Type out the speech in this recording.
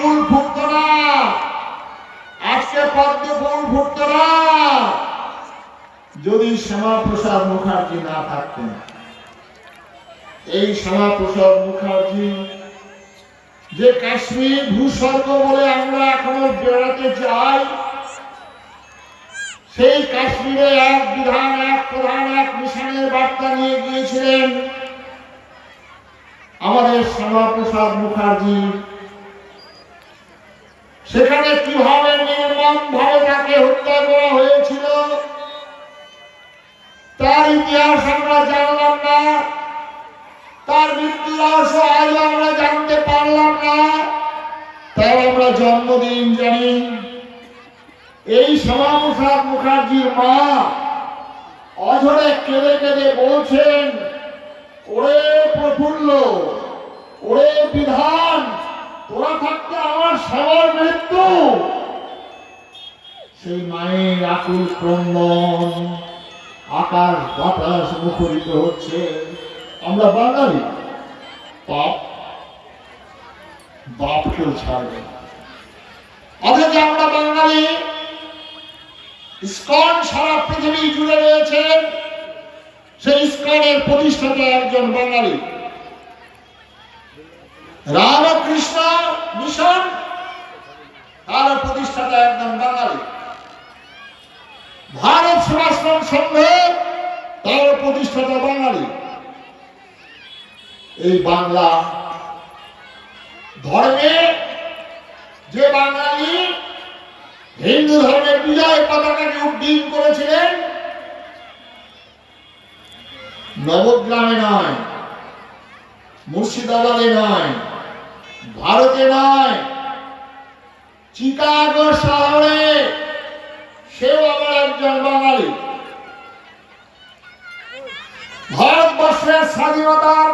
ফুল ফুটত না আজকে পদ্ম ফুল ফুটত না যদি শ্যামাপ্রসাদ মুখার্জি না থাকতেন, এই শ্যামাপ্রসাদ মুখার্জি যে কাশ্মীর ভূস্বর্গ বলে আমরা এখনও বেড়াতে চাই, সেই কাশ্মীরে এক বিধান, এক প্রধান, এক মিশনের বার্তা নিয়ে গিয়েছিলেন আমাদের শ্যামাপ্রসাদ মুখার্জি। সেখানে কীভাবে নির্মম ভাবে তাকে হত্যা করা হয়েছিল? তার ইতিহাস আমরা জানলাম না। তার মৃত্যু রহস্য আজ আমরা জানতে পারলাম না। তার আমরা জন্মদিন জানি। এই শ্যামাপ্রসাদ মুখার্জির মা অঝরে কেঁদে কেঁদে বলছেন, ওরে প্রফুল্ল, ওরে বিধান সবার মৃত্যু। সেই মায়ের আকুল ক্রন্দন আকাশ বাতাস মুখরিত হচ্ছে। আমরা বাঙালি। পাপ বাপ কেউ ছাড়বে অথচ আমরা বাঙালি। ইস্কন সারা পৃথিবী জুড়ে রয়েছে। সেই ইস্কনের প্রতিষ্ঠাতা একজন বাঙালি। রামকৃষ্ণ মিশন তার প্রতিষ্ঠাতা একজন বাঙালি। ভারত সেবাশ্রম সংঘ তার প্রতিষ্ঠাতা বাঙালি। এই বাংলা ধর্মে যে বাঙালি হিন্দু ধর্মের বিজয় পতাকাকে উড্ডীন করেছিলেন, নবগ্রামে নয়, মুর্শিদাবাদে নয়, ভারতে নয় চিকাগো শহরে সেও আমার একজন বাঙালি। ভারতবর্ষের স্বাধীনতার